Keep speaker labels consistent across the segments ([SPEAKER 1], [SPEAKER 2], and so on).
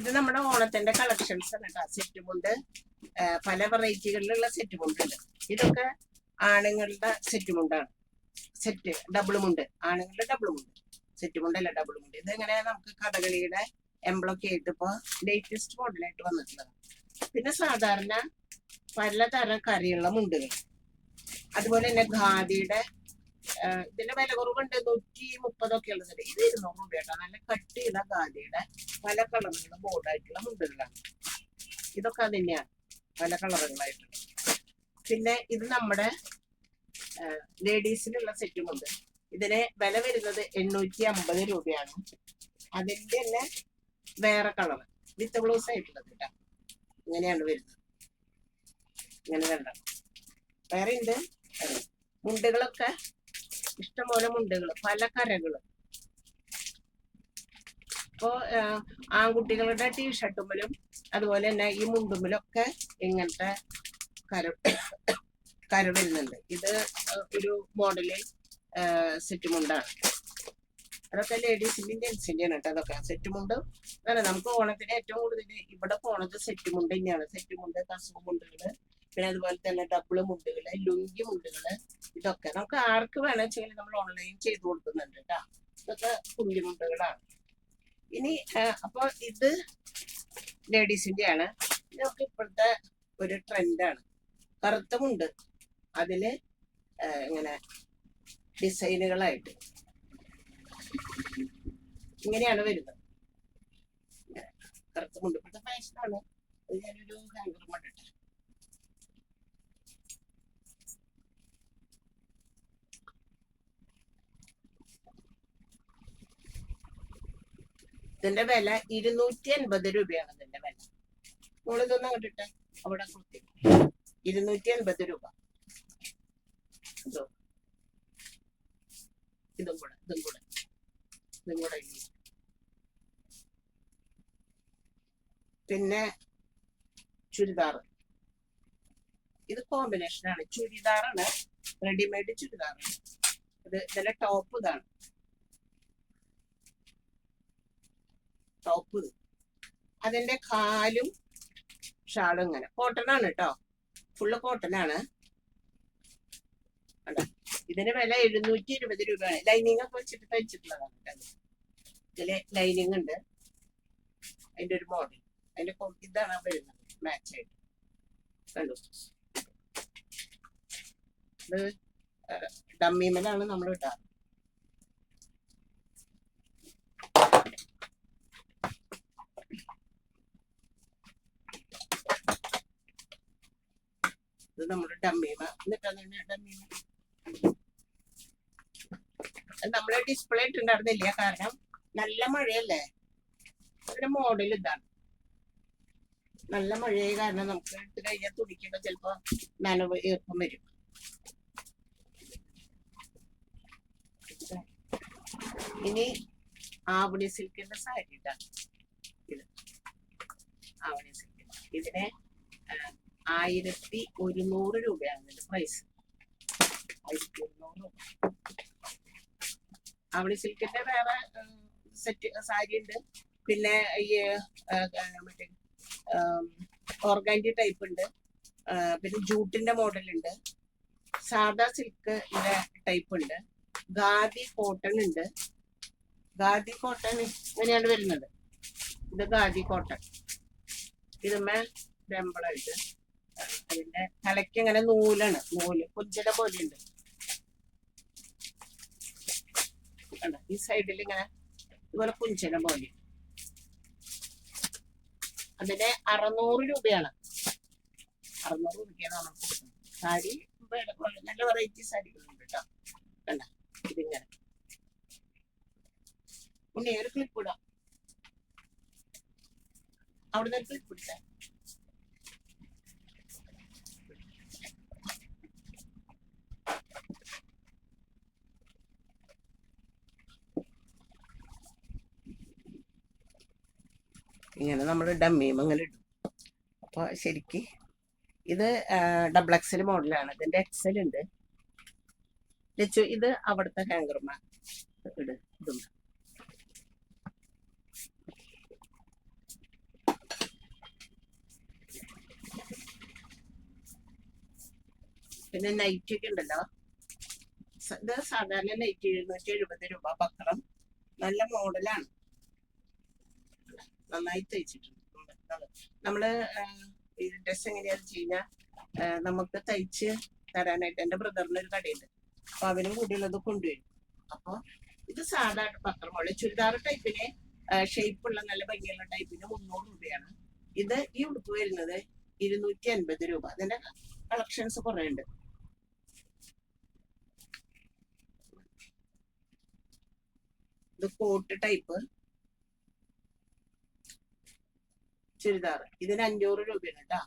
[SPEAKER 1] ഇത് നമ്മുടെ ഓണത്തിന്റെ കളക്ഷൻസ് ആണ് കേട്ടോ സെറ്റ് മുണ്ട് പല വെറൈറ്റികളിലുള്ള സെറ്റ് മുണ്ടുണ്ട് ഇതൊക്കെ ആണുങ്ങളുടെ സെറ്റ് മുണ്ടാണ് സെറ്റ് ഡബിൾ മുണ്ട് ആണുങ്ങളുടെ ഡബിൾ മുണ്ട് സെറ്റ് മുണ്ടല്ല ഡബിൾ മുണ്ട് ഇതെങ്ങനെ നമുക്ക് കഥകളിയുടെ എംബ്ലൊക്കെ ആയിട്ട് ഇപ്പൊ ലേറ്റസ്റ്റ് മോഡലായിട്ട് വന്നിട്ടുള്ളത് പിന്നെ സാധാരണ പലതരം കറിയുള്ള മുണ്ടുകൾ. അതുപോലെ തന്നെ ഖാദിയുടെ ഇതിന്റെ വില കുറവുണ്ട് നൂറ്റി മുപ്പതൊക്കെ ഉള്ളത്. ഇത് ഇരുന്നൂറ് രൂപ കേട്ടോ. നല്ല കട്ടിയുള്ള ഖാദിയുടെ പല കളറുകളും ബോർഡായിട്ടുള്ള മുണ്ടുകളാണ്. ഇതൊക്കെ തന്നെയാണ് പല കളറുകളായിട്ടുള്ള പിന്നെ ഇത് നമ്മുടെ ലേഡീസിനുള്ള സെറ്റുമുണ്ട് ഇതിന് വില വരുന്നത് എണ്ണൂറ്റി അമ്പത് രൂപയാണ്. അതിന്റെ തന്നെ വേറെ കളർ വിത്ത് ബ്ലൗസ് ആയിട്ടുള്ളത് കേട്ടോ. ഇങ്ങനെയാണ് വരുന്നത്. ഇങ്ങനെ വേണ്ട വേറെ ഉണ്ട്. മുണ്ടുകളൊക്കെ ഇഷ്ടംപോലെ മുണ്ടുകൾ പല കരകളും. ഇപ്പോ ആൺകുട്ടികളുടെ ടീഷർട്ടുമ്പിലും അതുപോലെ തന്നെ ഈ മുണ്ടുമ്മലൊക്കെ ഇങ്ങനത്തെ കര കര വരുന്നുണ്ട്. ഇത് ഒരു മോഡൽ സെറ്റ് മുണ്ടാണ്. അതൊക്കെ ലേഡീസിന്റെയും ജെൻസിന്റെയാണ് കേട്ടോ അതൊക്കെ. സെറ്റ് മുണ്ട് അല്ല നമുക്ക് ഓണത്തിന് ഏറ്റവും കൂടുതൽ ഇവിടെ പോണത് സെറ്റ് മുണ്ട് തന്നെയാണ്. സെറ്റ് മുണ്ട് കസവ് മുണ്ടുകൾ പിന്നെ അതുപോലെ തന്നെ ഡബിൾ മുണ്ടുകൾ ലുങ്കി മുണ്ടുകൾ ഇതൊക്കെ നമുക്ക് ആർക്ക് വേണമെങ്കിലും നമ്മൾ ഓൺലൈൻ ചെയ്ത് കൊടുക്കുന്നുണ്ട് കേട്ടോ ഇതൊക്കെ പുള്ളിമുണ്ടുകളാണ് ഇനി ആ, അപ്പൊ ഇത് ലേഡീസിന്റെ ആണ്. ഇതൊക്കെ ഇപ്പോഴത്തെ ഒരു ട്രെൻഡാണ് കറുത്ത മുണ്ട്. അതിൽ ഇങ്ങനെ ഡിസൈനുകളായിട്ട്. ഇങ്ങനെയാണ് വരുന്നത്. കറുത്ത മുണ്ട്. ഇപ്പോഴത്തെ ഫാഷനാണ് ഞാനൊരു ഹാങ്കർ കൊണ്ടിട്ട്. ഇതിന്റെ വില ഇരുന്നൂറ്റി അൻപത് രൂപയാണ് ഇതിന്റെ വില. നമ്മളിതൊന്ന് കണ്ടിട്ട് അവിടെ കൊടുത്തി. ഇരുന്നൂറ്റി അൻപത് രൂപ. ഇതോ. കൂടെ ഇതും കൂടെ. ഇതും കൂടെ പിന്നെ ചുരിദാർ. ഇത് കോമ്പിനേഷൻ ആണ്. ചുരിദാറാണ്. റെഡിമെയ്ഡ് ചുരിദാറാണ്. ഇത് ഇതിന്റെ ടോപ്പ് ഇതാണ്. ടോപ്പ്. അതിന്റെ കാലും ഷാളും ഇങ്ങനെ. കോട്ടൺ ആണ് കേട്ടോ ഫുള്ള് കോട്ടൺ ആണ് കണ്ടോ? ഇതിന് വില എഴുന്നൂറ്റി ഇരുപത് രൂപയാണ്. ലൈനിങ് ഒക്കെ വെച്ചിട്ട് തയ്ച്ചിട്ടുള്ളതാണ് കേട്ടോ ഇതിൽ ലൈനിങ് ഉണ്ട്. അതിന്റെ ഒരു മോഡൽ അതിന്റെ ഇതാണ് വരുന്നത്. മാച്ച് ആയിട്ട്. കണ്ടു? ഇത് നമ്മൾ ഇടാറ്. ഇത് നമ്മുടെ ഡമ്മീമ. എന്നിട്ടാണ് ഡമ്മീമ. നമ്മളെ ഡിസ്പ്ലേ ഇട്ടുണ്ടായിരുന്നില്ല കാരണം നല്ല മഴയല്ലേ? അതിന്റെ മോഡൽ ഇതാണ്. നല്ല മഴയായ കാരണം നമുക്ക് എടുത്ത് കഴിഞ്ഞാൽ തുടിക്കുമ്പോ ചിലപ്പോ നനവ് ഈർപ്പം വരും. ഇനി ആവണി സിൽക്കിന്റെ സാരി ഇതാണ് ഇത് ആവണി സിൽക്ക്. ഇതിന് ആയിരത്തി ഒരുന്നൂറ് രൂപയാണ് ഇതിന്റെ പ്രൈസ് ആയിരത്തി ഒരുന്നൂറ് അവൾ സിൽക്കിന്റെ വേറെ സെറ്റ് സാരി ഉണ്ട്. പിന്നെ മറ്റേ ഓർഗാൻഡി ടൈപ്പ് ഉണ്ട്. പിന്നെ ജൂട്ടിന്റെ മോഡൽ ഉണ്ട്. സാദാ സിൽക്ക് ടൈപ്പ് ഉണ്ട്. ഖാദി കോട്ടൺ ഉണ്ട്. ഖാദി കോട്ടൺ ഇങ്ങനെയാണ് വരുന്നത്. ഇത് ഖാദി കോട്ടൺ ഇതുമ്മേ ഡെമ്പിളായിട്ട് അതിന്റെ തലയ്ക്ക് ഇങ്ങനെ നൂലാണ് നൂൽ. കുഞ്ചല പോലെ ഉണ്ട്? ഈ സൈഡിൽ ഇങ്ങനെ ഇതുപോലെ കുഞ്ചന പോലെ. അതിന് അറുന്നൂറ് രൂപയാണ്. അറുന്നൂറ് രൂപയ്ക്കാണ് നമ്മൾ കൊടുക്കുന്നത്. സാരി നല്ല വെറൈറ്റി സാരികളുണ്ട് കേട്ടോ കണ്ട? ഇതിങ്ങനെ. ഒരു ക്ലിപ്പ് ഇടാം. അവിടുന്ന് ഒരു ക്ലിപ്പ് ഇടിച്ച ഇങ്ങനെ നമ്മൾ ഡമ്മിയും അങ്ങനെ ഇടും. അപ്പോൾ ശരിക്ക് ഇത് ഡബിൾ എക്സൽ മോഡലാണ് ഇതിന്റെ എക്സൽ ഉണ്ട്. ലച്ചു ഇത് അവിടുത്തെ ഹാങ്കർമാ ഇട് ഇതും. പിന്നെ നൈറ്റ് ഒക്കെ ഉണ്ടല്ലോ. ഇത് സാധാരണ നൈറ്റ് എഴുന്നൂറ്റി എഴുപത് രൂപ പത്രം. നല്ല മോഡലാണ് നന്നായി തയ്ച്ചിട്ടുണ്ട് നമ്മൾ ഡ്രസ് എങ്ങനെയാന്ന് വെച്ച് കഴിഞ്ഞാൽ നമുക്ക് തയ്ച്ച് തരാനായിട്ട് എന്റെ ബ്രദറിന് ഒരു കടയുണ്ട്. അപ്പൊ അവനും കൂടിയുള്ളത് കൊണ്ടുവരും. അപ്പൊ ഇത് സാധാ പത്രമുള്ള ചുരിദാർ ടൈപ്പിന് ഷേപ്പ് ഉള്ള നല്ല ഭംഗിയുള്ള ടൈപ്പിന് മുന്നൂറ് രൂപയാണ്. ഇത് ഈ ഉടുപ്പ് വരുന്നത് ഇരുന്നൂറ്റി അൻപത് രൂപ. അതിന്റെ കളക്ഷൻസ് കുറേ ഉണ്ട്. ഇത് കോട്ട് ടൈപ്പ്. ചുരിദാർ ഇതിന് അഞ്ഞൂറ് രൂപയാണ് കേട്ടാ.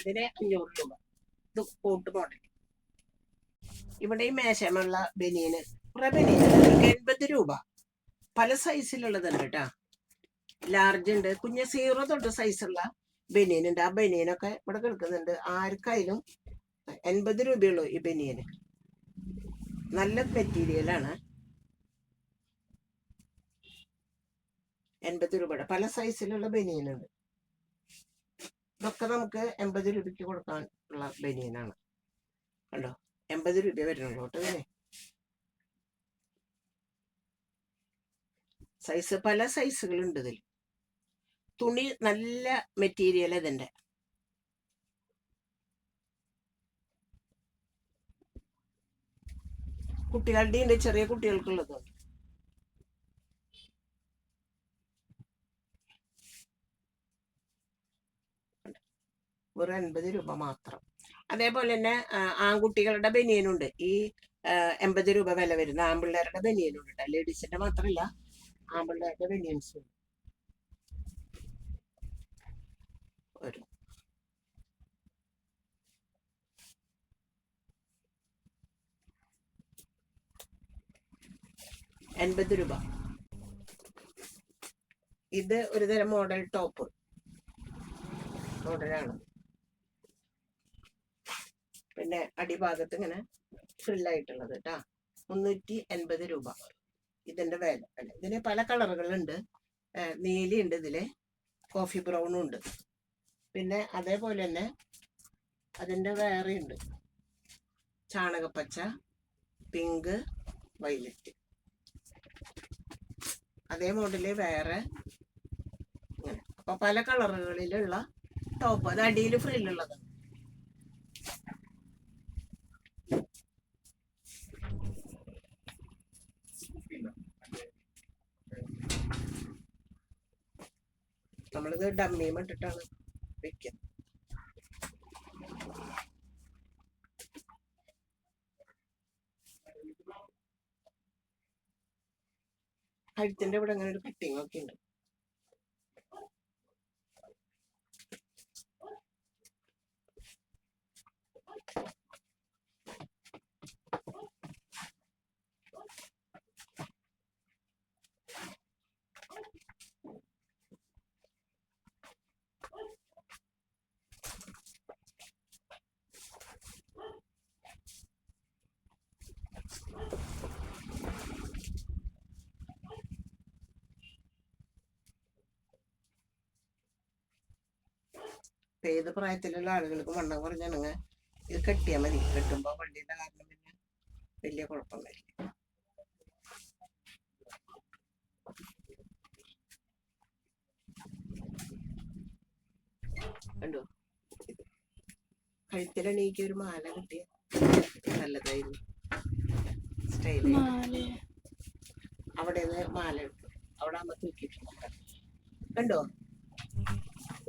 [SPEAKER 1] ഇതിന് അഞ്ഞൂറ് രൂപ. ഇത് കോട്ട് മോഡൽ ഇവിടെ ഈ മേശമുള്ള ബനിയന് കുറെ ബനിയൻ എൺപത് രൂപ. പല സൈസിലുള്ളതുണ്ട് കേട്ടാ. ലാർജ് ഉണ്ട്. കുഞ്ഞ സീറോ തൊട്ട് സൈസുള്ള ബനിയൻ ഉണ്ട് ആ ബനിയനൊക്കെ ഇവിടെ കിടക്കുന്നുണ്ട്. ആർക്കായാലും എൺപത് രൂപയുള്ളൂ ഈ ബനിയന്. നല്ല മെറ്റീരിയലാണ്. എൺപത് രൂപയുടെ. പല സൈസിലുള്ള ബനിയനുണ്ട്. ഇതൊക്കെ നമുക്ക് എൺപത് രൂപയ്ക്ക് കൊടുക്കാൻ ഉള്ള ബനിയനാണ്. കണ്ടോ? എൺപത് രൂപ വരുന്നുള്ളൂ കേട്ടോ അല്ലേ സൈസ് പല സൈസുകളുണ്ട് ഇതിൽ. തുണി നല്ല മെറ്റീരിയൽ ഇതിന്റെ. കുട്ടികളുടെ ഉണ്ട് ചെറിയ കുട്ടികൾക്കുള്ളതുണ്ട്. വെറും എൺപത് രൂപ മാത്രം. അതേപോലെ തന്നെ ആൺകുട്ടികളുടെ ബനിയനുണ്ട്. ഈ എൺപത് രൂപ വില വരുന്ന ആൺപിള്ളേരുടെ ബനിയനുണ്ട് കേട്ടോ ലേഡീസിന്റെ മാത്രമല്ല ആൺപിള്ളേരുടെ ബനിയൻസ്. വരും. എൺപത് രൂപ. ഇത് ഒരു തരം മോഡൽ ടോപ്പ്. മോഡലാണ്. പിന്നെ അടിഭാഗത്ത് ഇങ്ങനെ ഫ്രില്ലായിട്ടുള്ളത് കേട്ടാ മുന്നൂറ്റി എൺപത് രൂപ. ഇതിന്റെ വില. ഇതിന് പല കളറുകളുണ്ട് നീലിയുണ്ട് ഇതിൽ. കോഫി ബ്രൗണും ഉണ്ട്. പിന്നെ അതേപോലെ തന്നെ അതിന്റെ വേറെ ഉണ്ട്. ചാണകപ്പച്ച പിങ്ക് വൈലറ്റ് അതേ മോഡൽ വേറെ അപ്പൊ പല കളറുകളിലുള്ള ടോപ്പ് അത് അടിയിൽ ഫ്രില്ലുള്ളതാണ് നമ്മളിത് ഡമ്മിയും ഇട്ടിട്ടാണ് വെക്കുന്നത് കഴുത്തിന്റെ ഇവിടെ അങ്ങനെ ഒരു കട്ടിങ് ഒക്കെ ഉണ്ട്. ഏത് പ്രായത്തിലുള്ള ആളുകൾക്ക് വണ്ണം കുറഞ്ഞാണെങ്കിൽ ഇത് കെട്ടിയാൽ മതി. കെട്ടുമ്പോ വണ്ടിയുടെ കാരണം പിന്നെ വലിയ കുഴപ്പം വരില്ല കണ്ടോ? കഴുത്തിലണീക്ക് ഒരു മാല കിട്ടിയ നല്ലതായിരുന്നു. സ്റ്റൈൽ അവിടെ നിന്ന് മാല എടുത്തു. അവിടെ അമ്മ തൂക്കിയിട്ടുണ്ട്. കണ്ടോ?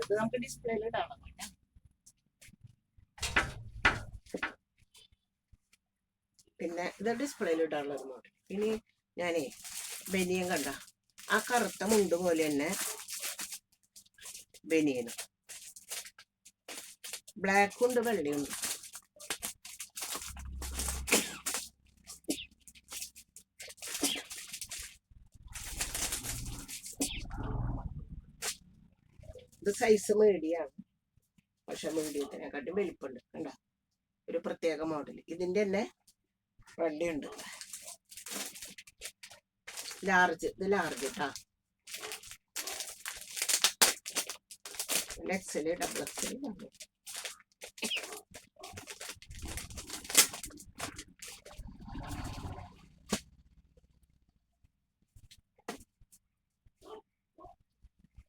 [SPEAKER 1] ഇത് നമുക്ക് ഡിസ്പ്ലേയിൽ ഇടാം. പിന്നെ ഇത് ഒരു മോഡൽ ഇനി ഞാനേ ബനിയൻ കണ്ട. ആ കറുത്ത മുണ്ട് പോലെ തന്നെ ബനിയനും. ബ്ലാക്കും ഉണ്ട് വെള്ളയുണ്ട് ഇത് സൈസ് മീഡിയാണ് പക്ഷെ മീഡിയത്തിനെക്കാട്ടും വലിപ്പുണ്ട്. കണ്ട? ഒരു പ്രത്യേക മോഡൽ ഇതിന്റെ തന്നെ വെള്ളയുണ്ട്. ലാർജ് ഇത് ലാർജ് കേട്ടാ എക്സൽ ഡബിൾ ഡബിൾ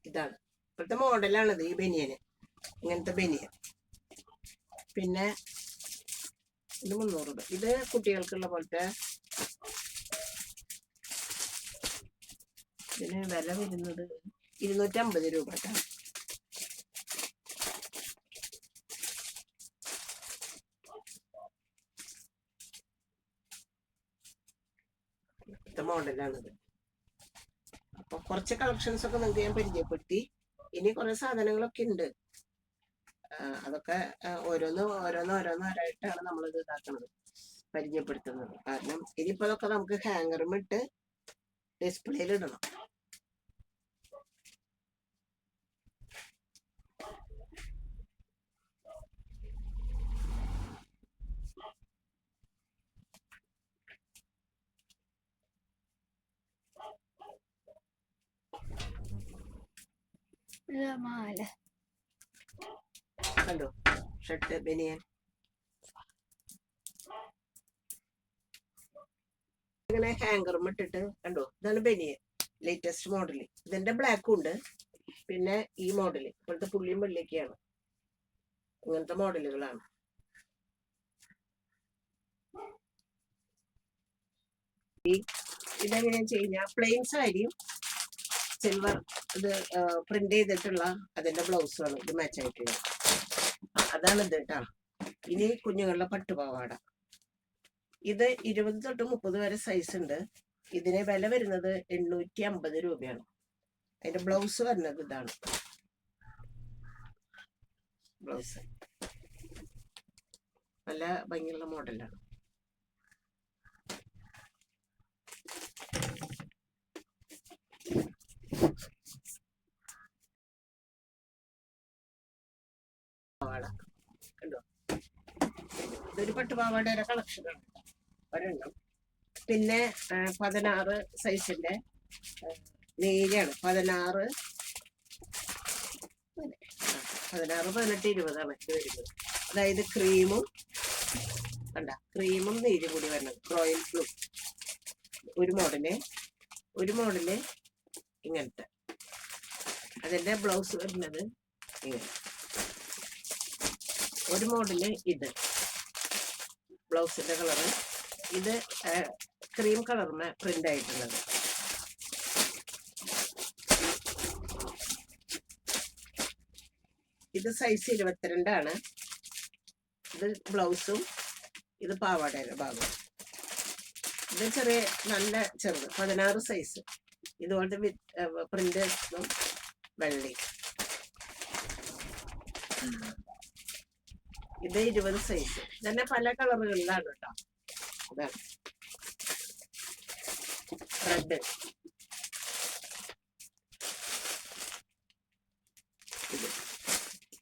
[SPEAKER 1] ഇതാണ്. ഇപ്പോഴത്തെ മോഡലാണിത് ഈ ബനിയന്. ഇങ്ങനത്തെ ബനിയൻ. പിന്നെ ഇത് മുന്നൂറ് രൂപ. ഇത് കുട്ടികൾക്കുള്ള പോലത്തെ ഇതിന് വില വരുന്നത് ഇരുന്നൂറ്റമ്പത് രൂപ കേട്ടോ. ഇപ്പോഴത്തെ മോഡലാണിത്. അപ്പൊ കുറച്ച് കളക്ഷൻസ് ഒക്കെ നിങ്ങൾക്ക് ഞാൻ പരിചയപ്പെടുത്തി. ഇനി കുറെ സാധനങ്ങളൊക്കെ ഉണ്ട്. അതൊക്കെ ഓരോന്ന് ഓരോന്ന് ഓരോന്ന് ഓരോന്നോരായിട്ടാണ് നമ്മളിത് ഇതാക്കുന്നത് പരിചയപ്പെടുത്തുന്നത്. കാരണം ഇനിയിപ്പോ അതൊക്കെ നമുക്ക് ഹാങ്ങറും ഇട്ട് ഡിസ്പ്ലേയിൽ ഇടണം.
[SPEAKER 2] മാല.
[SPEAKER 1] കണ്ടോ? ഷർട്ട് ബനിയൻ. ഇങ്ങനെ ഹാങ്കറും ഇട്ടിട്ട് കണ്ടോ? ഇതാണ് ബനിയൻ ലേറ്റസ്റ്റ് മോഡൽ ഇതിന്റെ ബ്ലാക്കും ഉണ്ട്. പിന്നെ ഈ മോഡൽ ഇപ്പോഴത്തെ പുള്ളിയും വെള്ളിയൊക്കെയാണ്. ഇങ്ങനത്തെ മോഡലുകളാണ് ഇതെങ്ങനെയാ ചെയ്യുന്ന? പ്ലെയിൻ സാരിയും സിൽവർ ഇത് പ്രിന്റ് ചെയ്തിട്ടുള്ള അതിന്റെ ബ്ലൗസാണ് ഇത് മാച്ച് ആയിട്ടുള്ളത്. അതാണ് ഇത് കേട്ടോ. ഇനി കുഞ്ഞുങ്ങളുടെ പട്ടുപാവാട. ഇത് ഇരുപത് തൊട്ട് മുപ്പത് വരെ സൈസ് ഉണ്ട്. ഇതിന് വില വരുന്നത് എണ്ണൂറ്റി അമ്പത് രൂപയാണ്. അതിന്റെ ബ്ലൗസ് വരുന്നത് ഇതാണ്. ബ്ലൗസ് നല്ല ഭംഗിയുള്ള മോഡലാണ് പാവാട. ഇതൊരു പട്ടുപാവാടയുടെ കളക്ഷനാണ് ഒരെണ്ണം. പിന്നെ പതിനാറ് സൈസിന്റെ നീലയാണ്. പതിനാറ് പതിനാറ് പതിനെട്ട് ഇരുപതാണ് വരുന്നത്. അതായത് ക്രീമും കണ്ട ക്രീമും നീരും കൂടി വരണം. റോയൽ ബ്ലൂ ഒരു മോഡൽ ഒരു മോഡൽ ഇങ്ങനത്തെ. അതിന്റെ ബ്ലൗസ് വരുന്നത് ഇങ്ങനെ. ഒരു മോഡൽ ഇത്. ബ്ലൗസിന്റെ കളറ്. ഇത് ക്രീം കളറിന് പ്രിന്റ് ആയിട്ടുള്ളത്. ഇത് സൈസ് ഇരുപത്തിരണ്ടാണ്. ഇത് ബ്ലൗസും ഇത് പാവാടയുടെ ഭാഗം ഇത് ചെറിയ നല്ല ചെറുത് പതിനാറ് സൈസ് ഇതുകൊണ്ട് പ്രിന്റ് വെള്ളി. ഇത് ഇരുപത് സൈസ് ഇതന്നെ പല കളറുകളിലാണ് കേട്ടോ അതാണ്. റെഡ്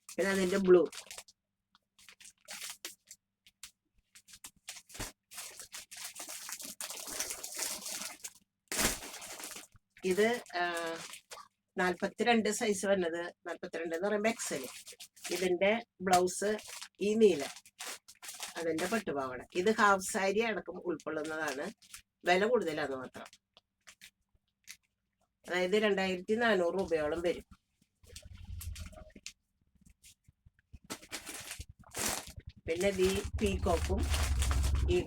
[SPEAKER 1] പിന്നെ അതിന്റെ ബ്ലൂ ഇത് നാൽപ്പത്തിരണ്ട് സൈസ് വരുന്നത് നാൽപ്പത്തിരണ്ട് എന്ന് പറയുമ്പോ എക്സൽ ഇതിന്റെ ബ്ലൗസ് ഈ നീല അതെന്റെ പട്ടുപാവാട. ഇത് ഹാഫ് സാരി അടക്കം ഉൾക്കൊള്ളുന്നതാണ്. വില കൂടുതലാന്ന് മാത്രം. അതായത് രണ്ടായിരത്തി നാനൂറ് രൂപയോളം വരും. പിന്നെ ഈ പീകോക്കും ഈ